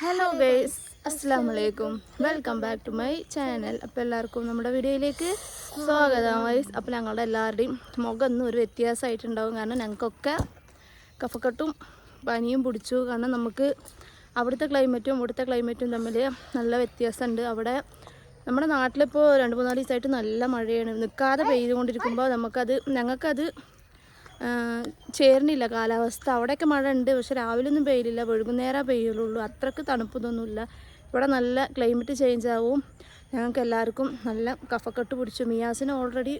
Hello guys അസ്സാം വലൈക്കും welcome back to my channel അപ്പോൾ എല്ലാവർക്കും നമ്മുടെ വീഡിയോയിലേക്ക് സ്വാഗതം വൈസ് അപ്പോൾ ഞങ്ങളുടെ എല്ലാവരുടെയും മുഖം ഇന്ന് ഒരു വ്യത്യാസമായിട്ടുണ്ടാവും. കാരണം ഞങ്ങൾക്കൊക്കെ കഫക്കെട്ടും പനിയും പിടിച്ചു. കാരണം നമുക്ക് അവിടുത്തെ ക്ലൈമറ്റും ഇവിടുത്തെ ക്ലൈമറ്റും തമ്മിൽ നല്ല വ്യത്യാസമുണ്ട്. അവിടെ നമ്മുടെ നാട്ടിലിപ്പോൾ രണ്ട് മൂന്നാൽ ദിവസമായിട്ട് നല്ല മഴയാണ്. നിൽക്കാതെ പെയ്തുകൊണ്ടിരിക്കുമ്പോൾ നമുക്കത് ഞങ്ങൾക്കത് ചേർന്നില്ല കാലാവസ്ഥ. അവിടെയൊക്കെ മഴ ഉണ്ട് പക്ഷെ രാവിലെ ഒന്നും പെയ്യില്ല വൈകുന്നേരം പെയ്യുള്ളൂ. അത്രയ്ക്ക് തണുപ്പൊന്നുമില്ല. ഇവിടെ നല്ല ക്ലൈമറ്റ് ചേഞ്ച് ആവും. ഞങ്ങൾക്ക് എല്ലാവർക്കും നല്ല കഫക്കെട്ട് പിടിച്ചു. മിയാസിന് ഓൾറെഡി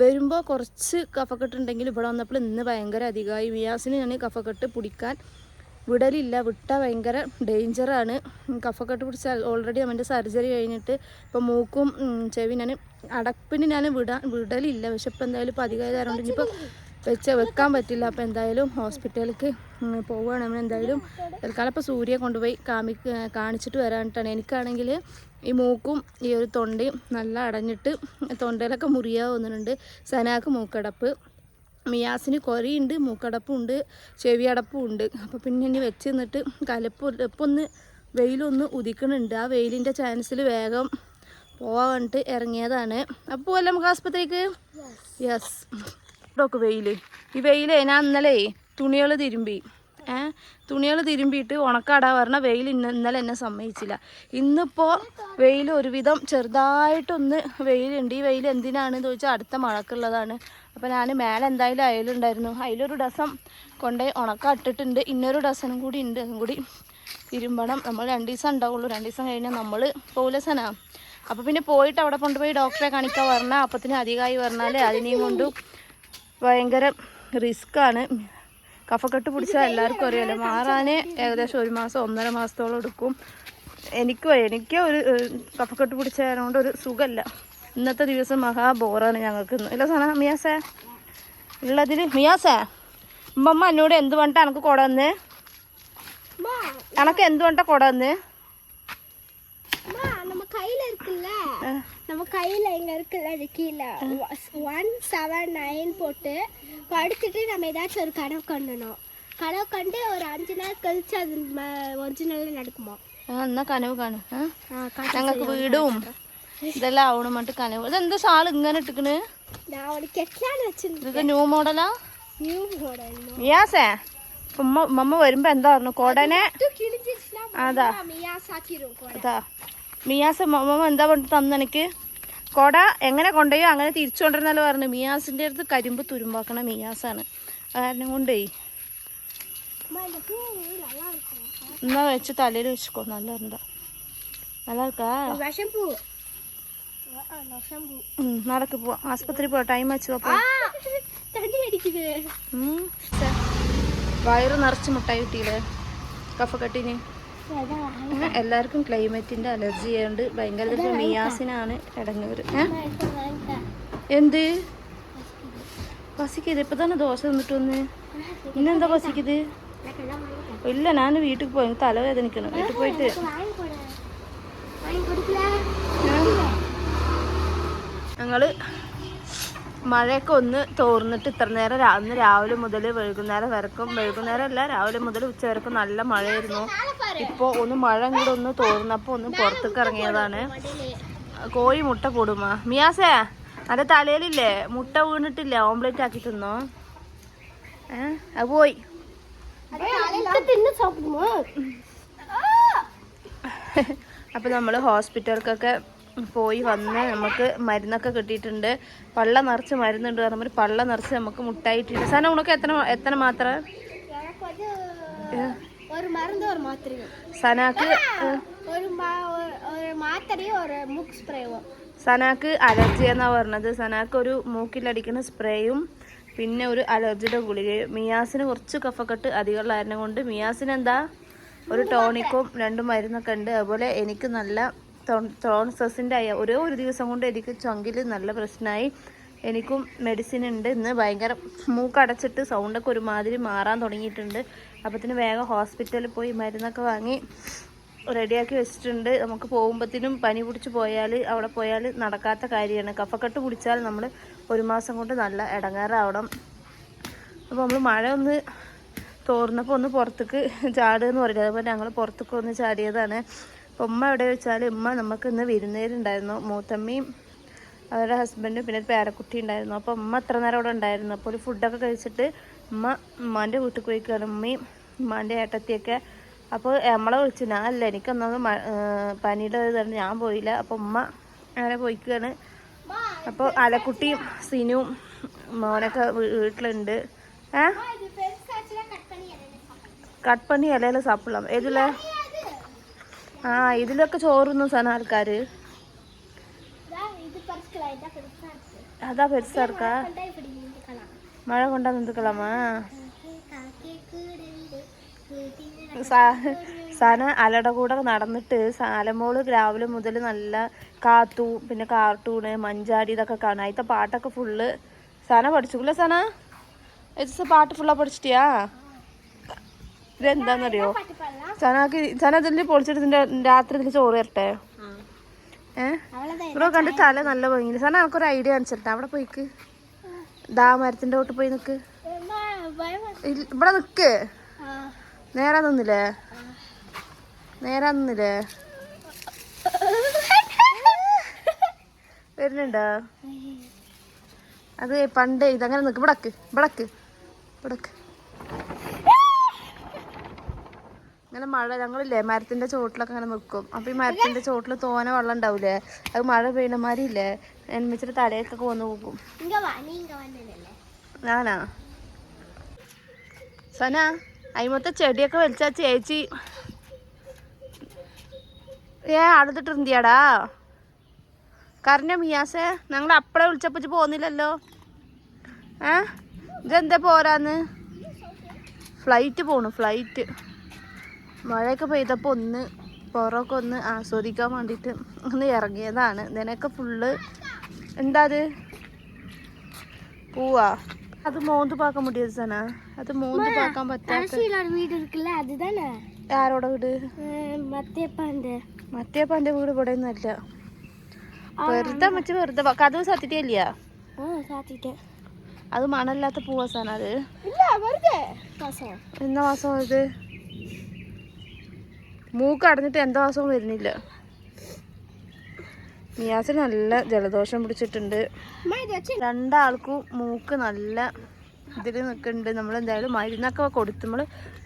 വരുമ്പോൾ കുറച്ച് കഫക്കെട്ടുണ്ടെങ്കിൽ ഇവിടെ വന്നപ്പോൾ ഇന്ന് ഭയങ്കര അധികമായി. മിയാസിന് ഞാൻ കഫക്കെട്ട് പിടിക്കാൻ വിടലില്ല വിട്ടാൽ ഭയങ്കര ഡേഞ്ചറാണ് കഫക്കെട്ട് പിടിച്ചാൽ ഓൾറെഡി അവന്റെ സർജറി കഴിഞ്ഞിട്ട് ഇപ്പോൾ മൂക്കും ചെവി ഞാൻ അടപ്പിന് ഞാൻ വിടാൻ വിടലില്ല. പക്ഷെ ഇപ്പോൾ എന്തായാലും ഇപ്പോൾ അധികമായതുകൊണ്ട് ഇനിയിപ്പോൾ വെച്ച വെക്കാൻ പറ്റില്ല. അപ്പോൾ എന്തായാലും ഹോസ്പിറ്റലിലേക്ക് പോവുകയാണ് നമ്മൾ എന്തായാലും തൽക്കാലം ഇപ്പോൾ സൂര്യ കൊണ്ടുപോയി കാമി കാണിച്ചിട്ട് വരാനിട്ടാണ്. എനിക്കാണെങ്കിൽ ഈ മൂക്കും ഈ ഒരു തൊണ്ടയും നല്ല അടഞ്ഞിട്ട് തൊണ്ടയിലൊക്കെ മുറിയാവുന്നുണ്ട് സനാക്ക് മൂക്കടപ്പ്. മിയാസിന് കൊരയുണ്ട് മൂക്കടപ്പുണ്ട് ഉണ്ട് അപ്പോൾ പിന്നെ ഇനി വെച്ച് നിന്നിട്ട് കലപ്പ് ഇപ്പം ഒന്ന് വെയിലൊന്ന് ഉദിക്കണുണ്ട്. ആ വെയിലിന്റെ ചാൻസിൽ വേഗം പോവാൻ വേണ്ടിട്ട് ഇറങ്ങിയതാണ്. അപ്പോൾ പോവല്ലേ നമുക്ക് ആസ്പത്രിക്ക്? യെസ് ഇവിടെയൊക്കെ വെയിൽ ഈ വെയിലേ ഞാൻ ഇന്നലെ തുണികൾ തിരുമ്പി. ഏ? തുണികൾ തിരുമ്പിയിട്ട് ഉണക്കാടാ പറഞ്ഞ വെയിൽ ഇന്ന് ഇന്നലെ എന്നെ സമ്മതിച്ചില്ല. ഇന്നിപ്പോൾ വെയിൽ ഒരുവിധം ചെറുതായിട്ടൊന്ന് വെയിലുണ്ട്. ഈ വെയിൽ എന്തിനാണെന്ന് ചോദിച്ചാൽ അടുത്ത മഴക്കുള്ളതാണ്. അപ്പോൾ ഞാൻ മേലെ എന്തായാലും അയലുണ്ടായിരുന്നു. അതിലൊരു ഡസം കൊണ്ടുപോയി ഉണക്ക ഇട്ടിട്ടുണ്ട്. ഇന്നൊരു ഡസനും കൂടി ഉണ്ട്. അതും കൂടി തിരുമ്പണം. നമ്മൾ രണ്ട് ദിവസം ഉണ്ടാവുള്ളൂ. രണ്ട് ദിവസം കഴിഞ്ഞാൽ നമ്മൾ പോലീസനാ. അപ്പോൾ പിന്നെ പോയിട്ട് അവിടെ കൊണ്ടുപോയി ഡോക്ടറെ കാണിക്കാൻ പറഞ്ഞാൽ അപ്പത്തിന് അധികമായി പറഞ്ഞാൽ അതിനെയും കൊണ്ട് ഭയങ്കര റിസ്ക്കാണ് കഫക്കെട്ട് പിടിച്ചാൽ എല്ലാവർക്കും അറിയാമല്ലോ മാറാനേ ഏകദേശം ഒരു മാസം ഒന്നര മാസത്തോളം എടുക്കും. എനിക്ക് എനിക്ക് ഒരു കഫക്കെട്ട് പിടിച്ചതുകൊണ്ട് ഒരു സുഖമല്ല ഇന്നത്തെ ദിവസം മഹാ ബോറാണ് ഞങ്ങൾക്ക് ഇന്ന് ഇല്ല സാധനം മിയാസേ ഉള്ളതിൽ മിയാസേ ഉമ്മമ്മ എന്നോട് എന്ത് പറഞ്ഞിട്ട് എനക്ക് കൊട വന്ന് എനക്ക് എന്ത് പറഞ്ഞിട്ടാ കൊട വന്ന് அம்மா, நம்ம கையில இருக்குல்ல நம்ம கையில இங்க இருக்குல்ல அது கீழே ஒன் செவன் நைன் போட்டு படுத்துட்டு நம்ம ஏதாச்சும் ஒரு கனவு கண்டணும் கனவு கண்டு ஒரு அஞ்சு நாள் கழிச்சு அது ஒரிஜினல் நடக்குமா ആ എന്നാ കനവ് കാണു ആ ஆ, காட்டு ഞങ്ങൾക്ക് വീടും ഇതെല്ലാം ആവണം പറഞ്ഞിട്ട് കനവ് ഇതെന്താ ഷാൾ ഇങ്ങനെ ഇട്ടിക്കണ് நான் உனக்கு கெட்டலான்னு வச்சிருந்தேன் ഇതൊക്കെ ന്യൂ മോഡലാ நியூ மாடல் മിയാസേ ഉമ്മ ഉമ്മ വരുമ്പോ എന്താ പറഞ്ഞു കൊടനെ கிழிஞ்சிச்சுன்னா അതാ மியா சாத்திரும் கூட അതാ മിയാസ് ഉമ്മ എന്താ പറഞ്ഞിട്ട് തന്നു എനിക്ക് കൊട എങ്ങനെ കൊണ്ടുപോയോ അങ്ങനെ തിരിച്ചു കൊണ്ടിരുന്നാലും പറഞ്ഞു മിയാസിന്റെ അടുത്ത് കരിമ്പ് തുരുമ്പാക്കണ മിയാസാണ് കാരണം കൊണ്ടേ அம்மா இந்த பூ நல்லா இருக்கும் എന്നാ വെച്ച് തലയിൽ വെച്ചിക്കോ നല്ല എന്താ நல்லா இருக்கா விஷம் பூ ஆ, விஷம் பூ ഉം, നടക്ക് പോവാം ആസ്പത്രി പോവാം ടൈം വെച്ചു വയറ് നിറച്ച് മുട്ടായി കിട്ടിയില്ലേ? കഫക്കെട്ടിന് എല്ലാവർക്കും ക്ലൈമറ്റിന്റെ അലർജി ആയതുകൊണ്ട് ഭയങ്കര മിയാസിനാണ് ഇടങ്ങൂര് എന്ത്? പസിക്കത് ഇപ്പൊ തന്നെ ദോശ തിന്നിട്ട് വന്ന്. ഇന്നെന്താ പസിക്കത് ഇല്ല ഞാൻ വീട്ടിൽ പോയി. തലവേദനിക്കണം. വീട്ടിൽ പോയിട്ട് ഞങ്ങൾ മഴയൊക്കെ ഒന്ന് തോർന്നിട്ട് ഇത്ര നേരം അന്ന് രാവിലെ മുതൽ വൈകുന്നേരം വരക്കും. വൈകുന്നേരം അല്ല രാവിലെ മുതൽ ഉച്ച വരക്കും നല്ല മഴയായിരുന്നു. ഇപ്പോൾ ഒന്ന് മഴ കൂടെ ഒന്ന് തോർന്നപ്പോൾ ഒന്ന് പുറത്തേക്ക് ഇറങ്ങിയതാണ്. കോഴി മുട്ട കൂടുമോ. മിയാസേ അതെ തലയിലില്ലേ? മുട്ട വീണിട്ടില്ല? ഓംലെറ്റ് ആക്കി തിന്നോ? ഏ അത് പോയി. അപ്പം നമ്മൾ ഹോസ്പിറ്റലുകൾക്കൊക്കെ പോയി വന്ന് നമുക്ക് മരുന്നൊക്കെ കിട്ടിയിട്ടുണ്ട്. പള്ള നിറച്ച് മരുന്നുണ്ട് പറഞ്ഞ ഒരു പള്ള നിറച്ച് നമുക്ക് മുട്ടായിട്ടുണ്ട്. സാധനം ഉണക്ക് എത്ര എത്ര മാത്ര? സനാക്ക് സനാക്ക് അലർജി എന്നാ പറഞ്ഞത്. സനാക്ക് ഒരു മൂക്കിലടിക്കുന്ന സ്പ്രേയും പിന്നെ ഒരു അലർജിയുടെ ഗുളികയും മിയാസിന് കുറച്ച് കഫക്കെട്ട് അധികമുള്ളതായിരുന്നു കൊണ്ട് മിയാസിന് എന്താ? ഒരു ടോണിക്കും രണ്ട് മരുന്നൊക്കെ ഉണ്ട്. അതുപോലെ എനിക്ക് നല്ല ടോൺസസിന്റെ ആയ ഒരേ ഒരു ദിവസം കൊണ്ട് എനിക്ക് ചങ്കിൽ നല്ല പ്രശ്നമായി എനിക്കും മെഡിസിൻ ഉണ്ട്. ഇന്ന് ഭയങ്കര മൂക്കടച്ചിട്ട് സൗണ്ടൊക്കെ ഒരുമാതിരി മാറാൻ തുടങ്ങിയിട്ടുണ്ട്. അപ്പത്തിന് വേഗം ഹോസ്പിറ്റലിൽ പോയി മരുന്നൊക്കെ വാങ്ങി റെഡിയാക്കി വെച്ചിട്ടുണ്ട്. നമുക്ക് പോകുമ്പോഴത്തേനും പനി പിടിച്ച് പോയാൽ അവിടെ പോയാൽ നടക്കാത്ത കാര്യമാണ്. കഫക്കെട്ട് പിടിച്ചാൽ നമ്മൾ ഒരു മാസം കൊണ്ട് നല്ല ഇടങ്ങാറാവണം. അപ്പോൾ നമ്മൾ മഴ ഒന്ന് തോർന്നപ്പോൾ ഒന്ന് പുറത്തേക്ക് ചാടുക എന്ന് പറയുന്നത് അതുപോലെ ഞങ്ങൾ പുറത്തേക്ക് ഒന്ന് ചാടിയതാണ്. ഉമ്മ എവിടെ വെച്ചാൽ ഉമ്മ നമുക്ക് ഇന്ന് വിരുന്നേരുണ്ടായിരുന്നു. മൂത്തമ്മയും അവരുടെ ഹസ്ബൻഡും പിന്നെ ഒരു പേരക്കുട്ടി ഉണ്ടായിരുന്നു. അപ്പോൾ ഉമ്മ അത്ര നേരം അവിടെ ഉണ്ടായിരുന്നു. അപ്പോൾ ഒരു ഫുഡൊക്കെ കഴിച്ചിട്ട് ഉമ്മ ഉമ്മാന്റെ വീട്ടിൽ പോയി കയറും ഉമ്മയും ഉമ്മാന്റെ ഏട്ടത്തിയൊക്കെ. അപ്പോൾ നമ്മളെ വിളിച്ചു. ഞാൻ അല്ല എനിക്കൊന്നും പനിയുടെ ഇതാണ്. ഞാൻ പോയില്ല. അപ്പോൾ ഉമ്മ അങ്ങനെ പോയിക്കുകയാണ് അപ്പോൾ അലക്കുട്ടിയും സിനുവും മോനൊക്കെ വീട്ടിലുണ്ട്. ഏ? കട്ട്പണി അല്ലേ സപ്പിളം ഏതില്ല ആ ഇതിലൊക്കെ ചോറുന്നു സാധനം ആൾക്കാര്. അതാ പെരുസാർക്ക. മഴ കൊണ്ടാ നിന്തുക്കളാമാ സാന അലട കൂടെ നടന്നിട്ട് സാലമോൾ രാവിലെ മുതൽ നല്ല കാത്തു പിന്നെ കാർട്ടൂണ് മഞ്ചാടി ഇതൊക്കെ കാണാം. അതിത്തെ പാട്ടൊക്കെ ഫുള്ള് സാന സന സാന പാട്ട് ഫുള്ളാ പഠിച്ചിട്ടിയാ? ഇതെന്താന്നറിയോ? സനാക്ക് സന ഇതിൽ പൊളിച്ചെടുത്തിന്റെ രാത്രി ഇതിൽ ചോറ് തരട്ടെ ഏഹ് ഇവിടെ കണ്ട് തല നല്ല ഭംഗി സന നമുക്കൊരു ഐഡിയ കാണിച്ചിട്ടാ അവിടെ പോയിക്ക്. ദാ മരത്തിന്റെ തൊട്ട് പോയി നിക്ക്. ഇവിടെ നിക്ക്. നേരെ നിന്നില്ലേ? നേരെ നിന്നില്ലേ? വരുന്നുണ്ടോ? അത് പണ്ടേ ഇതങ്ങനെ നിക്ക്. ഇവിടക്ക്. ഇവിടക്ക്. ഇവിടക്ക്. ഇങ്ങനെ മഴ ഞങ്ങളില്ലേ മരത്തിന്റെ ചോട്ടിലൊക്കെ അങ്ങനെ നിൽക്കും അപ്പോൾ ഈ മരത്തിന്റെ ചോട്ടിൽ തോന വെള്ളം ഉണ്ടാവൂലേ? അത് മഴ പെയ്യണമാരില്ലേ എൻമിച്ചിട്ട് തലയൊക്കെ പോന്നു പോകും. ഞാനാ? സന അയിമത്തെ ചെടിയൊക്കെ വലിച്ചാ ചേച്ചി. ഏ അടുത്തിട്ടിരുന്നിയാടാ കാരണം മിയാസേ? ഞങ്ങൾ അപ്പഴേ വിളിച്ചപ്പച്ച് പോന്നില്ലല്ലോ. ഏ? ഇതെന്താ പോരാന്ന്? ഫ്ലൈറ്റ് പോണു ഫ്ലൈറ്റ്. മഴയൊക്കെ പെയ്തപ്പോൾ ഒന്ന് പുറമൊക്കെ ഒന്ന് ആസ്വദിക്കാൻ വേണ്ടിയിട്ട് ഒന്ന് ഇറങ്ങിയതാണ്. ഇതിനൊക്കെ ഫുള്ള് എന്താ അത്? പൂവാ. അത് മോന്ത് പാക്കാൻ മുടിയത് സന അത് മോന്ത് പാക്കാൻ പറ്റാത്ത ആരോടെ വീട്? മത്തേപ്പാന്റെ വീട് ഇവിടെ ഒന്നല്ല വെറുതെ മച്ച വെറുതെ അത് സത്തിട്ടില്ല അത് മണല്ലാത്ത പൂവാ പൂവാസാണ് അത്. എന്താ മാസം അത്? മൂക്ക് അടഞ്ഞിട്ട് എന്താ അസുഖം വരുന്നില്ല. നിയാസിന് നല്ല ജലദോഷം പിടിച്ചിട്ടുണ്ട്. രണ്ടാൾക്കും മൂക്ക് നല്ല ഇതിൽ നിൽക്കുന്നുണ്ട് നമ്മൾ എന്തായാലും മരുന്നൊക്കെ കൊടുത്ത് നമ്മൾ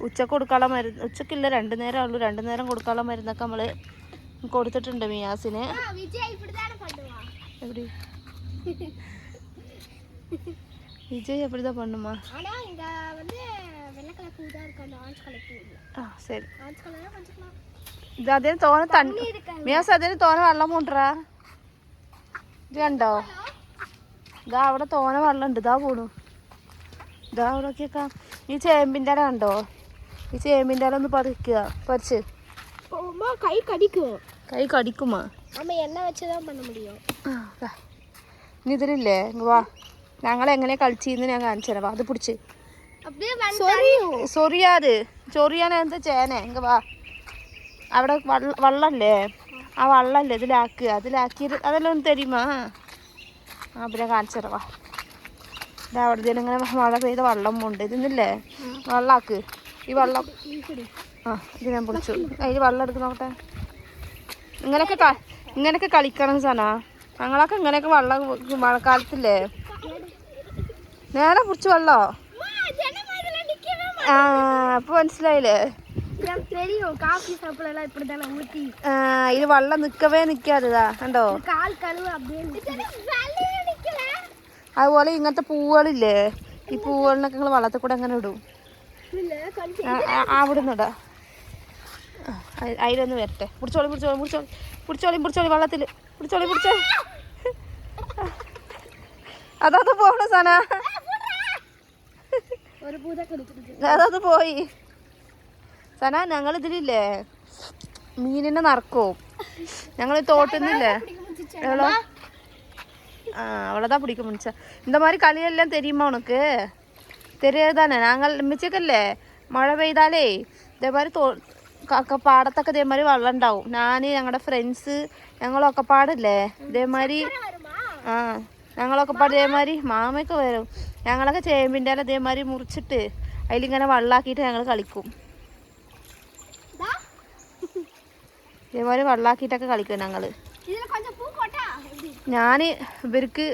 ഉച്ചയ്ക്ക് കൊടുക്കാനുള്ള മരുന്ന് ഉച്ചക്കില്ല രണ്ട് നേരം ഉള്ളൂ. രണ്ട് നേരം കൊടുക്കാനുള്ള മരുന്നൊക്കെ നമ്മൾ കൊടുത്തിട്ടുണ്ട് മിയാസിന്. എവിടെ? വിജയ് എപ്പോഴത്തെ പണ്ണുമാ ஆனா இங்க வந்து வெள்ளை கலர் பூ தான் இருக்கு அந்த ஆரஞ்சு கலர் பூ இல்ல ആ ശരി ஆரஞ்சு கலர் கொஞ்சம் ഇത് അതിന് തോനെ തണ്ണി മിയാസ് അതിന് തോനെ വെള്ളം കൊണ്ടുവരാ ഇത് കണ്ടോ ഇതാ അവിടെ തോനെ വെള്ളം ഉണ്ട് ഇതാ പോണു ഇതാ അവിടെയൊക്കെ ഈ ചേമ്പിൻ്റെ ഇല കണ്ടോ ഈ ചേമ്പിൻ്റെ ഇല ഒന്ന് പറിക്കുക പറിച്ച് அம்மா கை கடிக்கும் കൈ കടിക്കുമാ நம்ம எண்ணெய் வச்சு தான் பண்ண முடியும் ആ, ദാ. ഇനി ഇതിലില്ലേ ഇങ്ങ് വാ ഞങ്ങൾ എങ്ങനെ കളിച്ചിന്ന് ഞാൻ കാണിച്ചു തരാം വാ അത് പിടിച്ച് വാ. അവിടെ വള്ളല്ലേ? ആ വള്ളല്ലേ ഇതിലാക്ക് അതിലാക്കി അതെല്ലാം ഒന്ന് തരുമാ? ആ. പിന്നെ കാണിച്ചിടവാ ഇത് അവിടെ ഇങ്ങനെ മഴ പെയ്ത വള്ളം ഉണ്ട്. ഇതിന്നില്ലേ വള്ളാക്ക്. ഈ വള്ളം ആ ഇത് ഞാൻ പിടിച്ചു അതിൽ വള്ളം എടുക്ക് നോക്കട്ടെ. ഇങ്ങനെയൊക്കെ ഇങ്ങനെയൊക്കെ കളിക്കണം സനാ. ഞങ്ങളൊക്കെ ഇങ്ങനെയൊക്കെ വള്ളം മഴക്കാലത്തില്ലേ? നേരെ പിടിച്ച് വള്ളോ? അപ്പൊ മനസ്സിലായില്ലേ? ഇത് വള്ളം നിക്കവേ നിക്കാതെതാ കണ്ടോ? അതുപോലെ ഇങ്ങനത്തെ പൂവുകളില്ലേ ഈ പൂവുകളിനൊക്കെ ഞങ്ങൾ വള്ളത്തിൽ കൂടെ എങ്ങനെ ഇടും? അവിടെ നിടാ അതിലൊന്ന് വരട്ടെ. പിടിച്ചോളി പിടിച്ചോളി പിടിച്ചോളി. പിടിച്ചോളി പിടിച്ചോളി വള്ളത്തിൽ പിടിച്ചോളി പിടിച്ചോളി. അതാ പോണ സാധന അതത് പോയി സന ഞങ്ങൾ ഇതിലില്ലേ മീനിനെ നറക്കോ ഞങ്ങൾ തോട്ടുന്നില്ലേ எவ்வளோ ஆ அவ்வளோதான் பிடிக்க முடிச்சா இந்த மாதிரி களியெல்லாம் தெரியுமா உனக்கு தெரியாதானே நாங்கள் மிச்சக்கல்லே മഴ പെയ്താലേ ഇതേമാതിരി തോ ഒക്കെ പാടത്തൊക്കെ ഇതേമാതിരി വെള്ളം ഉണ്ടാവും ഞാൻ ഞങ്ങളുടെ ഫ്രണ്ട്സ് ഞങ്ങളൊക്കെ പാടില്ലേ ഇതേമാതിരി வருமா ആ ഞങ്ങളൊക്കെ പാട് ഇതേമാതിരി മാമയൊക്കെ വരും ഞങ്ങളൊക്കെ ചേമ്പിന്റെ അതേമാതിരി മുറിച്ചിട്ട് അതിലിങ്ങനെ വെള്ളാക്കിയിട്ട് ഞങ്ങൾ കളിക്കും. ഇതേമാതിരി വെള്ളാക്കിയിട്ടൊക്കെ കളിക്കും ഞങ്ങൾ ഞാൻ ഇവർക്ക്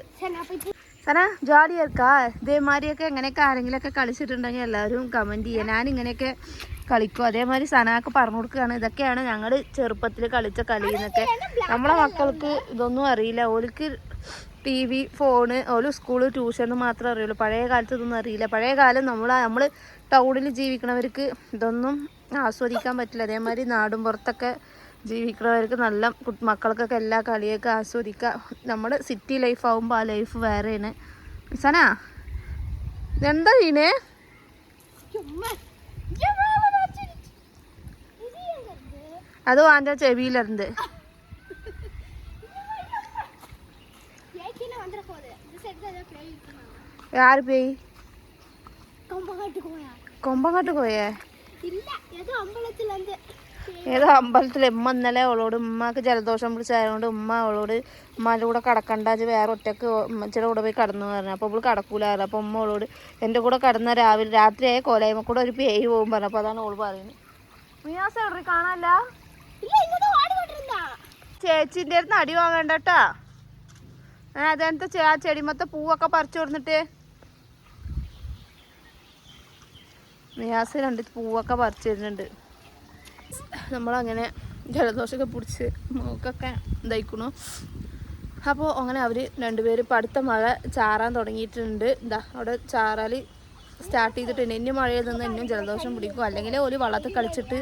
സന ജോളി ചേർക്കാ ഇതേമാതിരിയൊക്കെ എങ്ങനെയൊക്കെ ആരെങ്കിലുമൊക്കെ കളിച്ചിട്ടുണ്ടെങ്കിൽ എല്ലാവരും കമന്റ് ചെയ്യുക ഞാൻ ഇങ്ങനെയൊക്കെ കളിക്കും. അതേമാതിരി സനാക്ക് പറഞ്ഞു കൊടുക്കുകയാണ്. ഇതൊക്കെയാണ് ഞങ്ങൾ ചെറുപ്പത്തിൽ കളിച്ച കളി എന്നൊക്കെ. നമ്മളെ മക്കൾക്ക് ഇതൊന്നും അറിയില്ല. ഓർക്ക് ടി വി ഫോണ് ഒരു സ്കൂൾ ട്യൂഷനും മാത്രമേ അറിയുള്ളൂ. പഴയ കാലത്ത് ഇതൊന്നും അറിയില്ല. പഴയ കാലം നമ്മൾ നമ്മൾ ടൗണിൽ ജീവിക്കണവർക്ക് ഇതൊന്നും ആസ്വദിക്കാൻ പറ്റില്ല. അതേമാതിരി നാടും പുറത്തൊക്കെ ജീവിക്കുന്നവർക്ക് നല്ല മക്കൾക്കൊക്കെ എല്ലാ കളിയൊക്കെ ആസ്വദിക്കാം. നമ്മുടെ സിറ്റി ലൈഫ് ആകുമ്പോൾ ആ ലൈഫ് വേറെയാണ്. സന എന്താ ചെയ്യണേ അത് വാന്റെ ചെവിയിലിരുന്ന് ஏன் கீழே வந்துட போகுது இந்த சைடு தான் ஏதோ பேய் இருக்குன்னா ആര് പോയി கொம்ப காட்டுக்கோயா കൊമ്പങ്ങോട്ട് പോയേ இல்ல ஏதோ அம்பலத்துல இருந்து ഏതോ അമ്പലത്തിൽ ഉമ്മ ഇന്നലെ അവളോട് ഉമ്മക്ക് ജലദോഷം പിടിച്ചായതുകൊണ്ട് ഉമ്മ അവളോട് ഉമ്മാൻ്റെ കൂടെ കടക്കണ്ടാച്ച് വേറെ ഒറ്റക്ക് ഉമ്മച്ചിയുടെ കൂടെ പോയി കടന്നു പറഞ്ഞു അപ്പോൾ അവള് കടക്കൂലായിരുന്നു അപ്പോൾ ഉമ്മ അവളോട് എൻ്റെ കൂടെ കടന്ന രാവിലെ രാത്രിയായ കോലായ്മ കൂടെ ഒരു പേയ് പോകും പറഞ്ഞു അപ്പോൾ അതാണ് അവള് പറയുന്നത് മിയാസ് എവിടെ കാണാല്ല இல்ல இங்கதான் வாடி கொண்டிருந்தா ചേച്ചിൻ്റെ അടുത്ത് അടി വാങ്ങണ്ട കേട്ടാ അതെന്താ ആ ചെടിമത്തെ പൂവൊക്കെ പറിച്ചു കൊടുത്തിട്ട് മിയാസ് രണ്ട് പൂവൊക്കെ പറിച്ചു തരുന്നുണ്ട്. നമ്മളങ്ങനെ ജലദോഷമൊക്കെ പിടിച്ച് മൂക്കൊക്കെ ഇതായിക്കണു. അപ്പോൾ അങ്ങനെ അവർ രണ്ടുപേരും ഇപ്പം അടുത്ത മഴ ചാറാൻ തുടങ്ങിയിട്ടുണ്ട്. എന്താ അവിടെ ചാറാൽ സ്റ്റാർട്ട് ചെയ്തിട്ടുണ്ട്. ഇനി മഴയിൽ നിന്ന് ഇനിയും ജലദോഷം പിടിക്കും. അല്ലെങ്കിൽ ഒരു വള്ളത്തിൽ കളിച്ചിട്ട്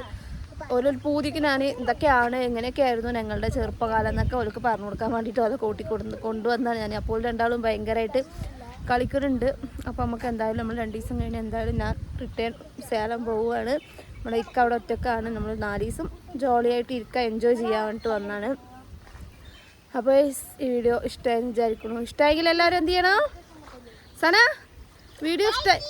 ഒരു പൂതിക്ക് ഞാൻ ഇതൊക്കെയാണ് എങ്ങനെയൊക്കെയായിരുന്നു ഞങ്ങളുടെ ചെറുപ്പകാലം എന്നൊക്കെ അവർക്ക് പറഞ്ഞു കൊടുക്കാൻ വേണ്ടിയിട്ട് അത് കൂട്ടി കൊടു കൊണ്ടുവന്നാണ് ഞാൻ അപ്പോൾ രണ്ടാളും ഭയങ്കരമായിട്ട് കളിക്കുന്നുണ്ട് അപ്പോൾ നമുക്ക് എന്തായാലും നമ്മൾ രണ്ട് ദിവസം കഴിഞ്ഞ് എന്തായാലും ഞാൻ റിട്ടേൺ സേലം പോവുകയാണ്. നമ്മുടെ ഇക്ക അവിടെ ഒറ്റക്കാണ്. നമ്മൾ നാല് ദിവസം ജോളിയായിട്ട് ഇരിക്കുക എൻജോയ് ചെയ്യാൻ വേണ്ടിയിട്ട് വന്നാണ്. അപ്പോൾ ഈ വീഡിയോ ഇഷ്ടമായി വിചാരിക്കുന്നു. ഇഷ്ടമായെങ്കിൽ എല്ലാവരും എന്ത് ചെയ്യണം? സന വീഡിയോ ഇഷ്ടമായി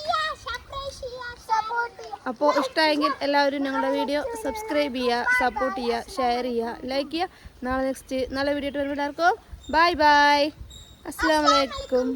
അപ്പോൾ ഇഷ്ടമായെങ്കിൽ എല്ലാവരും ഞങ്ങളുടെ വീഡിയോ സബ്സ്ക്രൈബ് ചെയ്യുക സപ്പോർട്ട് ചെയ്യുക ഷെയർ ചെയ്യുക ലൈക്ക് ചെയ്യുക. നാളെ നെക്സ്റ്റ് നല്ല വീഡിയോ ഇട്ട് വരുമ്പോൾ എല്ലാവർക്കും ബൈ ബൈ അസ്സാം വലൈക്കും